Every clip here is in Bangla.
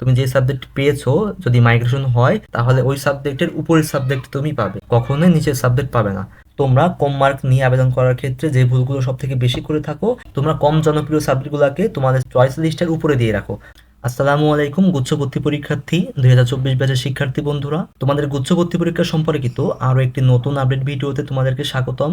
তুমি যে সাবজেক্ট পেয়েছ, যদি মাইগ্রেশন হয়, তাহলে ওই সাবজেক্টের উপরের সাবজেক্ট তুমি পাবে। কখনোই নিচের সাবজেক্ট পাবে না। তোমরা কম মার্ক নিয়ে আবেদন করার ক্ষেত্রে যে ভুলগুলো সব থেকে বেশি করে থাকো, তোমরা কম জনপ্রিয় সাবজেক্টগুলোকে তোমাদের চয়েস লিস্টের উপরে দিয়ে রাখো। আসসালামু আলাইকুম, গুচ্ছ ভর্তি পরীক্ষার্থী, দুই হাজার চব্বিশ ব্যাচের শিক্ষার্থী বন্ধুরা। তোমাদের গুচ্ছ ভর্তি পরীক্ষা সম্পর্কিত আরও একটি নতুন আপডেট ভিডিওতে তোমাদেরকে স্বাগতম।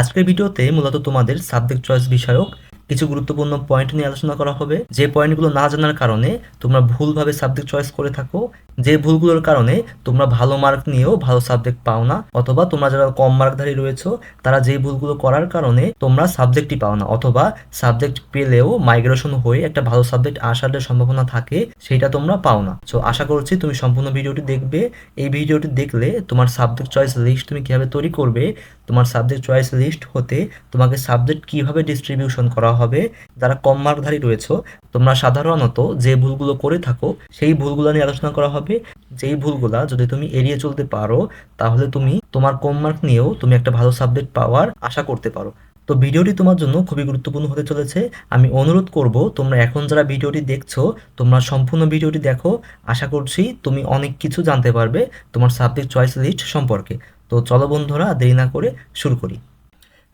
আজকের ভিডিওতে মূলত তোমাদের সাবজেক্ট চয়েস বিষয়ক কিছু গুরুত্বপূর্ণ পয়েন্ট নিয়ে আলোচনা করা হবে। যে পয়েন্টগুলো না জানার কারণে তোমরা ভুলভাবে সাবজেক্ট চয়েস করে থাকো। যে ভুলগুলোর কারণে তোমরা ভালো মার্ক নিয়েও ভালো সাবজেক্ট পাও না, অথবা তোমরা যারা কম মার্কধারী রয়েছো, তারা যে ভুলগুলো করার কারণে তোমরা সাবজেক্টই পাও না, অথবা সাবজেক্ট পেলেও মাইগ্রেশন হয়ে একটা ভালো সাবজেক্ট আসার যে সম্ভাবনা থাকে, সেটা তোমরা পাও না। সো আশা করছি তুমি সম্পূর্ণ ভিডিওটি দেখবে। এই ভিডিওটি দেখলে তোমার সাবজেক্ট চয়েস লিস্ট তুমি কীভাবে তৈরি করবে, তোমার সাবজেক্ট চয়েস লিস্ট হতে তোমাকে সাবজেক্ট কীভাবে ডিস্ট্রিবিউশন করা হবে, যারা কম মার্কধারী রয়েছো, তোমরা সাধারণত যে ভুলগুলো করে থাকো, সেই ভুলগুলো নিয়ে আলোচনা করা হবে। যেই ভুলগুলা যদি তুমি এড়িয়ে চলতে পারো, তাহলে তুমি তোমার কম মার্ক নিয়েও তুমি একটা ভালো সাবজেক্ট পাওয়ার আশা করতে পারো। তো ভিডিওটি তোমার জন্য খুবই গুরুত্বপূর্ণ হতে চলেছে। আমি অনুরোধ করব, তোমরা এখন যারা ভিডিওটি দেখছ, তোমরা সম্পূর্ণ ভিডিওটি দেখো। আশা করছি তুমি অনেক কিছু জানতে পারবে তোমার সাবজেক্ট চয়েস লিস্ট সম্পর্কে। তো চলো বন্ধুরা, দেরি না করে শুরু করি।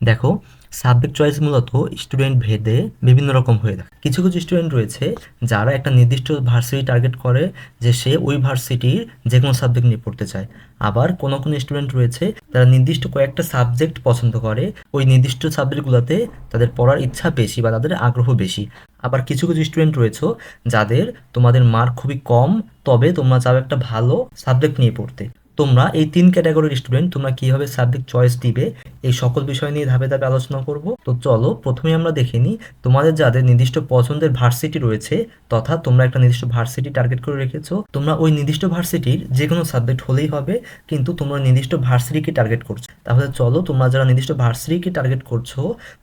দেখো সাবজেক্ট চয়েস মূলত স্টুডেন্ট ভেদে বিভিন্ন রকম হয়ে থাকে। কিছু কিছু স্টুডেন্ট রয়েছে যারা একটা নির্দিষ্ট ভার্সিটি টার্গেট করে যে সে ওই ভার্সিটির যে কোনো সাবজেক্ট নিয়ে পড়তে চায়। আবার কোনো কোনো স্টুডেন্ট রয়েছে তারা নির্দিষ্ট কয়েকটা সাবজেক্ট পছন্দ করে, ওই নির্দিষ্ট সাবজেক্টগুলোতে তাদের পড়ার ইচ্ছা বেশি বা তাদের আগ্রহ বেশি। আবার কিছু কিছু স্টুডেন্ট রয়েছে যাদের তোমাদের মার্ক খুবই কম, তবে তোমরা চাও একটা ভালো সাবজেক্ট নিয়ে পড়তে। তোমরা এই তিন ক্যাটাগরির স্টুডেন্ট তোমরা কীভাবে সাবজেক্ট চয়েস দিবে, এই সকল বিষয় নিয়ে ধাপে ধাপে আলোচনা করব। তো চলো, প্রথমে আমরা দেখে নিই, তোমাদের যাদের নির্দিষ্ট পছন্দের ভার্সিটি রয়েছে, তথা তোমরা একটা নির্দিষ্ট ভার্সিটি টার্গেট করে রেখেছো, তোমরা ওই নির্দিষ্ট ভার্সিটির যে কোনো সাবজেক্ট হলেই হবে, কিন্তু তোমরা নির্দিষ্ট ভার্সিটিকে টার্গেট করছ। তাহলে চলো, তোমরা যারা নির্দিষ্ট ভার্সিটিকে টার্গেট করছ,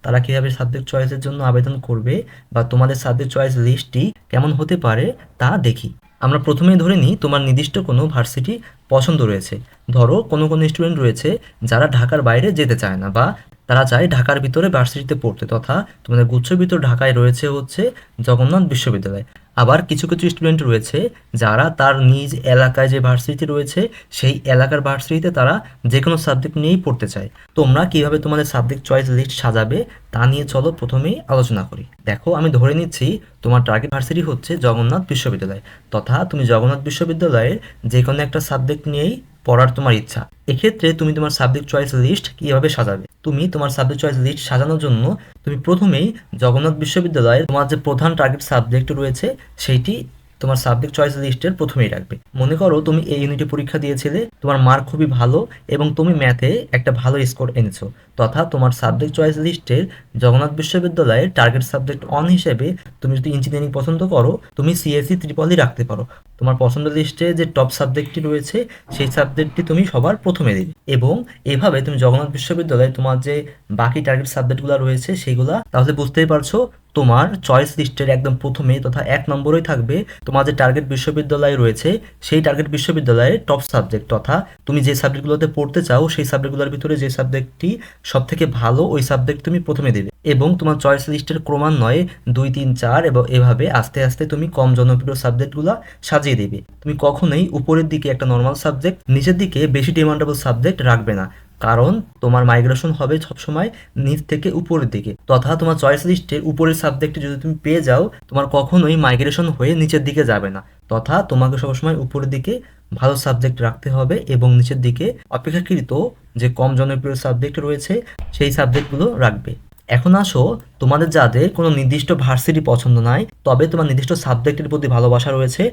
তারা কীভাবে সাবজেক্ট চয়েসের জন্য আবেদন করবে, বা তোমাদের সাবজেক্ট চয়েস লিস্টটি কেমন হতে পারে, তা দেখি। আমরা প্রথমেই ধরে নিই তোমার নির্দিষ্ট কোনো ভার্সিটি পছন্দ রয়েছে। ধরো কোনো কোনো স্টুডেন্ট রয়েছে যারা ঢাকার বাইরে যেতে চায় না বা তারা চায় ঢাকার ভিতরে ভার্সিটিতে পড়তে, তথা তোমাদের গুচ্ছ ভিতর ঢাকায় রয়েছে হচ্ছে জগন্নাথ বিশ্ববিদ্যালয়। আবার কিছু কিছু স্টুডেন্ট রয়েছে যারা তার নিজ এলাকায় যে ভার্সিটি রয়েছে, সেই এলাকার ভার্সিটিতে তারা যে কোনো সাবজেক্ট নিয়েই পড়তে চায়। তোমরা কীভাবে তোমাদের সাবজেক্ট চয়েস লিস্ট সাজাবে তা নিয়ে চলো প্রথমেই আলোচনা করি। দেখো, আমি ধরে নিচ্ছি, তোমার টার্গেট ভার্সিটি হচ্ছে জগন্নাথ বিশ্ববিদ্যালয়। তথা তুমি জগন্নাথ বিশ্ববিদ্যালয়ের যে কোনো একটা সাবজেক্ট নিয়েই পড়ার তোমার ইচ্ছা। এক্ষেত্রে তুমি তোমার সাবজেক্ট চয়েস লিস্ট কীভাবে সাজাবে? তুমি তোমার সাবজেক্ট চয়েস লিস্ট সাজানোর জন্য তুমি প্রথমেই জগন্নাথ বিশ্ববিদ্যালয়ে তোমার যে প্রধান টার্গেট সাবজেক্ট রয়েছে, সেইটি তোমার সাবজেক্ট চয়েস লিস্টের প্রথমেই রাখবে। মনে করো তুমি এই ইউনিটে পরীক্ষা দিয়েছিলে, তোমার মার্ক খুবই ভালো এবং তুমি ম্যাথে একটা ভালো স্কোর এনেছো। তথা তোমার সাবজেক্ট চয়েস লিস্টের জগন্নাথ বিশ্ববিদ্যালয়ের টার্গেট সাবজেক্ট অন হিসেবে তুমি যদি ইঞ্জিনিয়ারিং পছন্দ করো, তুমি সিএসসি ত্রিপলই রাখতে পারো। তোমার পছন্দ লিস্টে যে টপ সাবজেক্টটি রয়েছে, সেই সাবজেক্টটি তুমি সবার প্রথমে দেবে। এবং এভাবে তুমি জগন্নাথ বিশ্ববিদ্যালয়ে তোমার যে বাকি টার্গেট সাবজেক্টগুলো রয়েছে সেগুলা তাহলে বুঝতেই পারছ তোমার চয়েস লিস্টের একদম প্রথমে তথা এক নম্বরেই থাকবে তোমার যে টার্গেট বিশ্ববিদ্যালয় রয়েছে, সেই টার্গেট বিশ্ববিদ্যালয়ের টপ সাবজেক্ট তথা তুমি যে সাবজেক্টগুলোতে পড়তে চাও, সেই সাবজেক্টগুলোর ভিতরে যে সাবজেক্টটি সব থেকে ভালো, ওই সাবজেক্ট তুমি প্রথমে দেবে এবং তোমার চয়েস লিস্টের ক্রমান্বয়ে দুই, তিন, চার এবং এভাবে আস্তে আস্তে তুমি কম জনপ্রিয় সাবজেক্টগুলো সাজিয়ে দেবে। তুমি কখনোই উপরের দিকে একটা নর্মাল সাবজেক্ট নিচের দিকে বেশি ডিমান্ডেবল সাবজেক্ট রাখবে না। কারণ তোমার মাইগ্রেশন হবে সবসময় নিচ থেকে উপরের দিকে। তথা তোমার চয়েস লিস্টের উপরের সাবজেক্টে যদি তুমি পেয়ে যাও, তোমার কখনোই মাইগ্রেশন হয়ে নিচের দিকে যাবে না। তথা তোমাকে সবসময় উপরের দিকে ভালো সাবজেক্ট রাখতে হবে এবং নিচের দিকে অপেক্ষাকৃত যে কম জনপ্রিয় সাবজেক্ট রয়েছে, সেই সাবজেক্টগুলো রাখবে। এখন আসো, তোমাদের যাদের কোনো নির্দিষ্ট ভার্সিটি পছন্দ নাই, তবে তোমার নির্দিষ্ট সাবজেক্টের প্রতি ভালোবাসা রয়েছে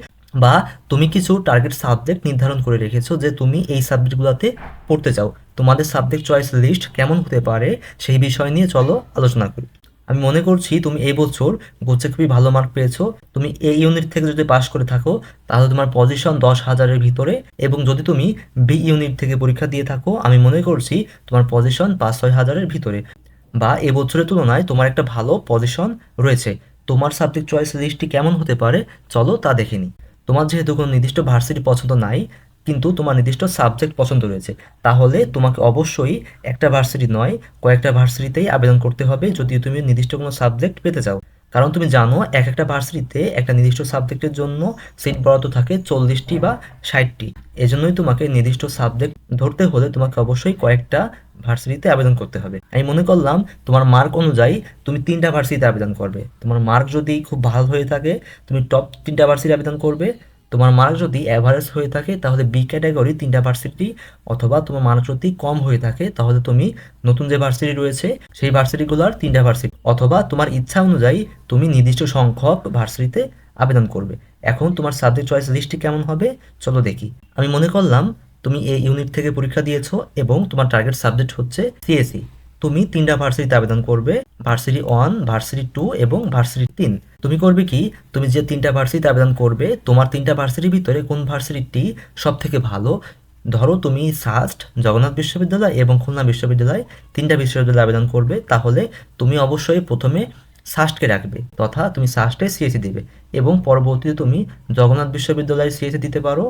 বা তুমি কিছু টার্গেট সাবজেক্ট নির্ধারণ করে রেখেছো যে তুমি এই সাবজেক্টগুলোতে পড়তে চাও, তোমাদের সাবজেক্ট চয়েস লিস্ট কেমন হতে পারে সেই বিষয় নিয়ে চলো আলোচনা করি। আমি মনে করছি তুমি এই বছর গোচ্ছে খুবই ভালো মার্ক পেয়েছ, তুমি এই ইউনিট থেকে যদি পাশ করে থাকো, তাহলে তোমার পজিশন দশ হাজারের ভিতরে এবং যদি তুমি বি ইউনিট থেকে পরীক্ষা দিয়ে থাকো, আমি মনে করছি তোমার পজিশন পাঁচ ছয় হাজারের ভিতরে। বা এবছরের তুলনায় তোমার একটা ভালো পজিশন রয়েছে। তোমার সাবজেক্ট চয়েস লিস্টটি কেমন হতে পারে, চলো তা দেখে নিই। তোমার যেহেতু কোনো নির্দিষ্ট ভার্সিটি পছন্দ নাই, কিন্তু তোমার নির্দিষ্ট সাবজেক্ট পছন্দ রয়েছে, তাহলে তোমাকে অবশ্যই একটা ভার্সিটি নয়, কয়েকটা ভার্সিটিতেই আবেদন করতে হবে। যদি তুমি নির্দিষ্ট কোনো সাবজেক্ট পেতে চাও কারণ তুমি জানো, এক একটা ভার্সিটিতে একটা নির্দিষ্ট সাবজেক্টের জন্য সিট বরাদ্দ থাকে চল্লিশটি বা ষাটটি। এজন্যই তোমাকে নির্দিষ্ট সাবজেক্ট ধরতে হলে তোমাকে অবশ্যই কয়েকটা ভার্সিটিতে আবেদন করতে হবে। আমি মনে করলাম, তোমার মার্ক অনুযায়ী তুমি তিনটা ভার্সিটিতে আবেদন করবে। তোমার মার্ক যদি খুব ভালো হয়ে থাকে, তুমি টপ তিনটা ভার্সিটি আবেদন করবে তোমার মার্ক যদি অ্যাভারেজ হয়ে থাকে, তাহলে বি ক্যাটাগরি তিনটা ভার্সিটি অথবা তোমার মার্ক যদি কম হয়ে থাকে, তাহলে তুমি নতুন যে ভার্সিটি রয়েছে, সেই ভার্সিটিগুলোর তিনটা ভার্সিটি অথবা তোমার ইচ্ছা অনুযায়ী তুমি নির্দিষ্ট সংখ্যক ভার্সিটিতে আবেদন করবে। এখন তোমার সাবজেক্ট চয়েস লিস্টটি কেমন হবে? চলো দেখি। আমি মনে করলাম, তুমি এই ইউনিট থেকে পরীক্ষা দিয়েছ এবং তোমার টার্গেট সাবজেক্ট হচ্ছে সিএসি তুমি তিনটা ভার্সিটিতে আবেদন করবে, ভার্সিটি ওয়ান, ভার্সিটি টু এবং ভার্সিটি তিন। তুমি করবে কি? তুমি যে তিনটা ভার্সিটিতে আবেদন করবে, তোমার তিনটা ভার্সিটির ভিতরে কোন ভার্সিটিটি সব থেকে ভালো? ধরো তুমি সাস্ট, জগন্নাথ বিশ্ববিদ্যালয় এবং খুলনা বিশ্ববিদ্যালয় তিনটা বিশ্ববিদ্যালয়ে আবেদন করবে, তাহলে তুমি অবশ্যই প্রথমে সাস্টকে রাখবে, তথা তুমি সাস্টে সিএসি দিবে এবং পরবর্তীতে তুমি জগন্নাথ বিশ্ববিদ্যালয়ে সিএসি দিতে পারো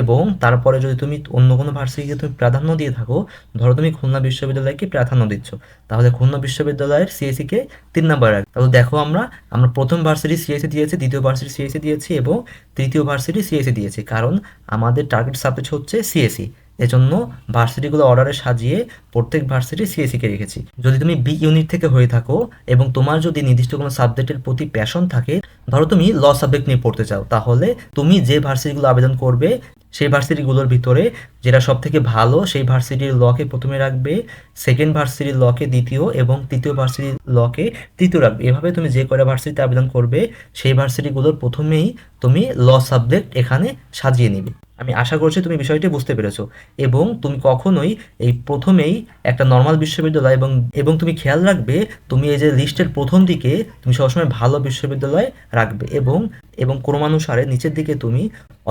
এবং তারপরে যদি তুমি অন্য কোনো ভার্সিটিকে তুমি প্রাধান্য দিয়ে থাকো, ধরো তুমি খুলনা বিশ্ববিদ্যালয়কে প্রাধান্য দিচ্ছ, তাহলে খুলনা বিশ্ববিদ্যালয়ের সিএসিকে তিন নম্বরে রাখবে। তাহলে দেখো আমরা আমরা প্রথম ভার্সিটি সিএসি দিয়েছি, দ্বিতীয় ভার্সিটি সিএসি দিয়েছি এবং তৃতীয় ভার্সিটি সিএসি দিয়েছি, কারণ আমাদের টার্গেট সাবজেক্ট হচ্ছে সিএসি এজন্য ভার্সিটিগুলো অর্ডারে সাজিয়ে প্রত্যেক ভার্সিটি সিএসিকে রেখেছি। যদি তুমি বি ইউনিট থেকে হয়ে থাকো এবং তোমার যদি নির্দিষ্ট কোনো সাবজেক্টের প্রতি প্যাশন থাকে, ধরো তুমি ল সাবজেক্ট নিয়ে পড়তে চাও, তাহলে তুমি যে ভার্সিটিগুলো আবেদন করবে, সেই ভার্সিটিগুলোর ভিতরে যেটা সব থেকে ভালো, সেই ভার্সিটির লকে প্রথমে রাখবে সেকেন্ড ভার্সিটির লকে দ্বিতীয়, এবং তৃতীয় ভার্সিটির লকে তৃতীয় রাখবে। এভাবে তুমি যে কয়টা ভার্সিটিতে আবেদন করবে, সেই ভার্সিটিগুলোর প্রথমেই তুমি ল সাবজেক্ট এখানে সাজিয়ে নিবে। আমি আশা করছি তুমি বিষয়টি বুঝতে পেরেছ। এবং তুমি কখনোই এই প্রথমেই একটা নর্মাল বিশ্ববিদ্যালয় এবং এবং তুমি খেয়াল রাখবে, তুমি এই যে লিস্টের প্রথম দিকে তুমি সবসময় ভালো বিশ্ববিদ্যালয় রাখবে এবং এবং ক্রমানুসারে নিচের দিকে তুমি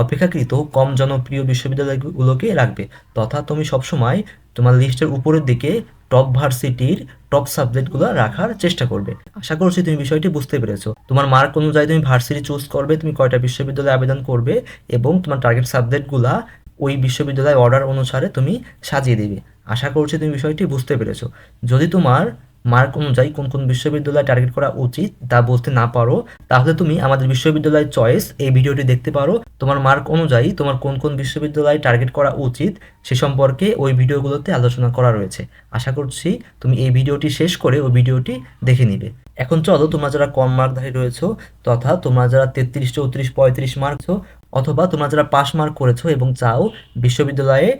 অপেক্ষাকৃত কম জনপ্রিয় বিশ্ববিদ্যালয়গুলোকে রাখবে। তথা তুমি সবসময় তোমার লিস্টের উপরের দিকে টপ ভার্সিটির টপ সাবজেক্টগুলো রাখার চেষ্টা করবে। আশা করছি তুমি বিষয়টি বুঝতে পেরেছ। তোমার মার্ক অনুযায়ী তুমি ভার্সিটি চুজ করবে, তুমি কয়টা বিশ্ববিদ্যালয়ে আবেদন করবে এবং তোমার টার্গেট সাবজেক্টগুলা ওই বিশ্ববিদ্যালয়ের অর্ডার অনুসারে তুমি সাজিয়ে দেবে। আশা করছি তুমি বিষয়টি বুঝতে পেরেছ। যদি তোমার মার্ক অনুযায়ী কোন কোন বিশ্ববিদ্যালয় টার্গেট করা উচিত তা বলতে না পারো, তাহলে তুমি আমাদের বিশ্ববিদ্যালয় চয়েস এই ভিডিওটি দেখতে পারো। তোমার মার্ক অনুযায়ী তোমার কোন কোন বিশ্ববিদ্যালয় টার্গেট করা উচিত সে সম্পর্কে ওই ভিডিওগুলোতে আলোচনা করা রয়েছে। আশা করছি তুমি এই ভিডিওটি শেষ করে ওই ভিডিওটি দেখে নিবে। এখন চলো তোমরা যারা কম মার্কধারী রয়েছো তথা তোমরা যারা তেত্রিশ, চৌত্রিশ, পঁয়ত্রিশ মার্কছো অথবা তোমরা যারা পাস মার্ক করেছ এবং চাও বিশ্ববিদ্যালয়ে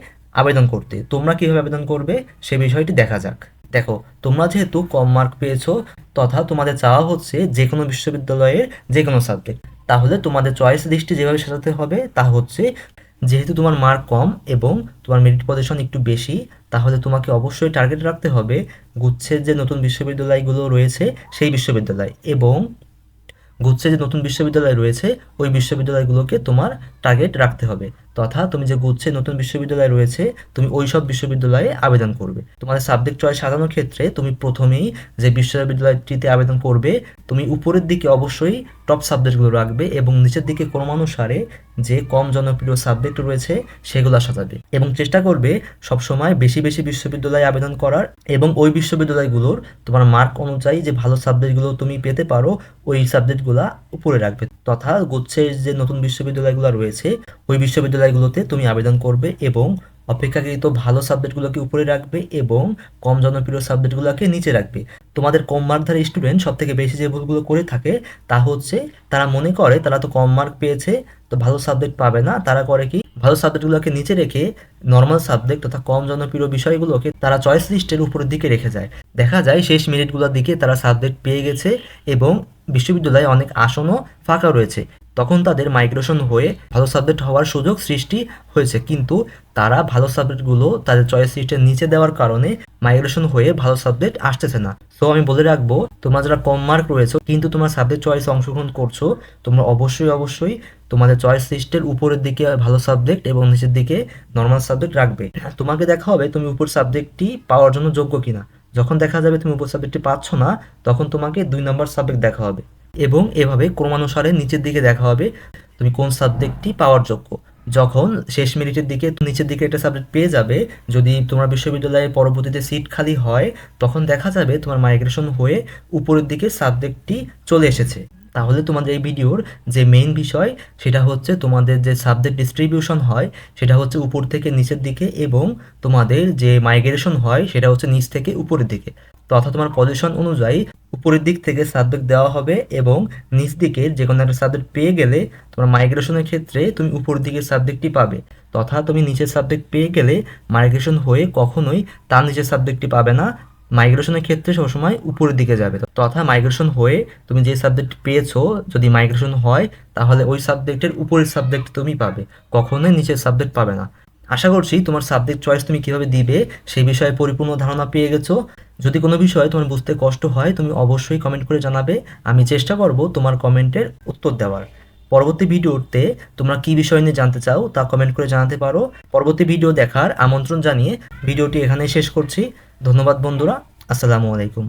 আবেদন করতে, তোমরা কীভাবে আবেদন করবে সে বিষয়টি দেখা যাক। দেখো, তোমরা যেহেতু কম মার্ক পেয়েছ, তথা তোমাদের চাওয়া হচ্ছে যে কোনো বিশ্ববিদ্যালয়ের যে কোনো সাবজেক্ট তাহলে তোমাদের চয়েস লিস্টে যেভাবে সাজাতে হবে, তা হচ্ছে যেহেতু তোমার মার্ক কম এবং তোমার মেরিট পজিশন একটু বেশি, তাহলে তোমাকে অবশ্যই টার্গেট রাখতে হবে গুচ্ছের যে নতুন বিশ্ববিদ্যালয়গুলো রয়েছে, সেই বিশ্ববিদ্যালয় এবং গুচ্ছে যে নতুন বিশ্ববিদ্যালয় রয়েছে, ওই বিশ্ববিদ্যালয়গুলোকে তোমার টার্গেট রাখতে হবে। তথা তুমি যে গুচ্ছে নতুন বিশ্ববিদ্যালয় রয়েছে, তুমি ওই সব বিশ্ববিদ্যালয়ে আবেদন করবে। তোমাদের সাবজেক্ট চয়েস সাজানোর ক্ষেত্রে তুমি প্রথমেই যে বিশ্ববিদ্যালয়টিতে আবেদন করবে, তুমি উপরের দিকে অবশ্যই টপ সাবজেক্টগুলো রাখবে এবং নিচের দিকে ক্রমানুসারে যে কম জনপ্রিয় সাবজেক্ট রয়েছে, সেগুলো সাজাবে এবং চেষ্টা করবে সবসময় বেশি বেশি বিশ্ববিদ্যালয়ে আবেদন করার এবং ওই বিশ্ববিদ্যালয়গুলোর তোমার মার্ক অনুযায়ী যে ভালো সাবজেক্টগুলো তুমি পেতে পারো, ওই সাবজেক্টগুলো উপরে রাখবে। তথা গুচ্ছের যে নতুন বিশ্ববিদ্যালয়গুলো রয়েছে ওই বিশ্ববিদ্যালয়গুলোতে তুমি আবেদন করবে এবং অপেক্ষাকৃত ভালো সাবজেক্টগুলোকে উপরে রাখবে এবং কম জনপ্রিয় সাবজেক্টগুলোকে নিচে রাখবে। তোমাদের কম মার্কধারী স্টুডেন্ট সব থেকে বেশি যে ভুলগুলো করে থাকে, তা হচ্ছে তারা মনে করে তারা তো কম মার্ক পেয়েছে, তো ভালো সাবজেক্ট পাবে না। তারা করে কি? ভালো সাবজেক্টগুলোকে নিচে রেখে নর্মাল সাবজেক্ট তথা কম জনপ্রিয় বিষয়গুলোকে তারা চয়েস লিস্টের উপরের দিকে রেখে যায়। দেখা যায় শেষ মিনিটগুলোর দিকে তারা সাবজেক্ট পেয়ে গেছে এবং বিশ্ববিদ্যালয়ে অনেক আসনও ফাঁকা রয়েছে। তখন তাদের মাইগ্রেশন হয়ে ভালো সাবজেক্ট হওয়ার সুযোগ সৃষ্টি হয়েছে। কিন্তু তারা ভালো সাবজেক্টগুলো তাদের চয়েস লিস্টের নিচে দেওয়ার কারণে মাইগ্রেশন হয়ে ভালো সাবজেক্ট আসতেছে না। তো আমি বলে রাখব, তোমরা যারা কম মার্ক রয়েছে, কিন্তু তোমার সাবজেক্ট চয়েসে অংশগ্রহণ করছ, তোমরা অবশ্যই অবশ্যই তোমাদের চয়েস লিস্টের উপরের দিকে ভালো সাবজেক্ট এবং নিচের দিকে নর্মাল সাবজেক্ট রাখবে। তোমাকে দেখা হবে তুমি উপর সাবজেক্টটি পাওয়ার জন্য যোগ্য কিনা। যখন দেখা যাবে তুমি উপর সাবজেক্টটি পাচ্ছ না, তখন তোমাকে দুই নম্বর সাবজেক্ট দেখা হবে। এবং এভাবে ক্রমানুসারে নিচের দিকে দেখা হবে তুমি কোন সাবজেক্টটি পাওয়ার যোগ্য। যখন শেষ মিনিটের দিকে নিচের দিকে একটা সাবজেক্ট পেয়ে যাবে, যদি তোমার বিশ্ববিদ্যালয়ে পরবর্তীতে সিট খালি হয়, তখন দেখা যাবে তোমার মাইগ্রেশন হয়ে উপরের দিকে সাবজেক্টটি চলে এসেছে। তাহলে তোমাদের এই ভিডিওর যে মেইন বিষয়, সেটা হচ্ছে তোমাদের যে সাবজেক্ট ডিস্ট্রিবিউশন হয়, সেটা হচ্ছে উপর থেকে নিচের দিকে এবং তোমাদের যে মাইগ্রেশন হয়, সেটা হচ্ছে নিচ থেকে উপরের দিকে। তথা তোমার পজিশন অনুযায়ী উপরের দিক থেকে সাবজেক্ট দেওয়া হবে এবং নিচ দিকে যে কোনো একটা সাবজেক্ট পেয়ে গেলে তোমার মাইগ্রেশনের ক্ষেত্রে তুমি উপর দিকের সাবজেক্টটি পাবে। তথা তুমি নিচের সাবজেক্ট পেয়ে গেলে মাইগ্রেশন হয়ে কখনোই তার নিচের সাবজেক্টটি পাবে না। মাইগ্রেশনের ক্ষেত্রে সবসময় উপরের দিকে যাবে। তথা মাইগ্রেশন হয়ে তুমি যে সাবজেক্ট পেয়েছ, যদি মাইগ্রেশন হয়, তাহলে ওই সাবজেক্টের উপরের সাবজেক্ট তুমি পাবে। কখনোই নিচের সাবজেক্ট পাবে না। আশা করছি তোমার সাবজেক্ট চয়েস তুমি কীভাবে দিবে সেই বিষয়ে পরিপূর্ণ ধারণা পেয়ে গেছো। যদি কোনো বিষয়ে তোমার বুঝতে কষ্ট হয়, তুমি অবশ্যই কমেন্ট করে জানাবে। আমি চেষ্টা করব তোমার কমেন্টের উত্তর দেওয়ার। পরবর্তী ভিডিওতে তোমরা কি বিষয় নিয়ে জানতে চাও, তা কমেন্ট করে জানাতে পারো। পরবর্তী ভিডিও দেখার আমন্ত্রণ জানিয়ে ভিডিওটি এখানেই শেষ করছি। ধন্যবাদ বন্ধুরা। আসসালামু আলাইকুম।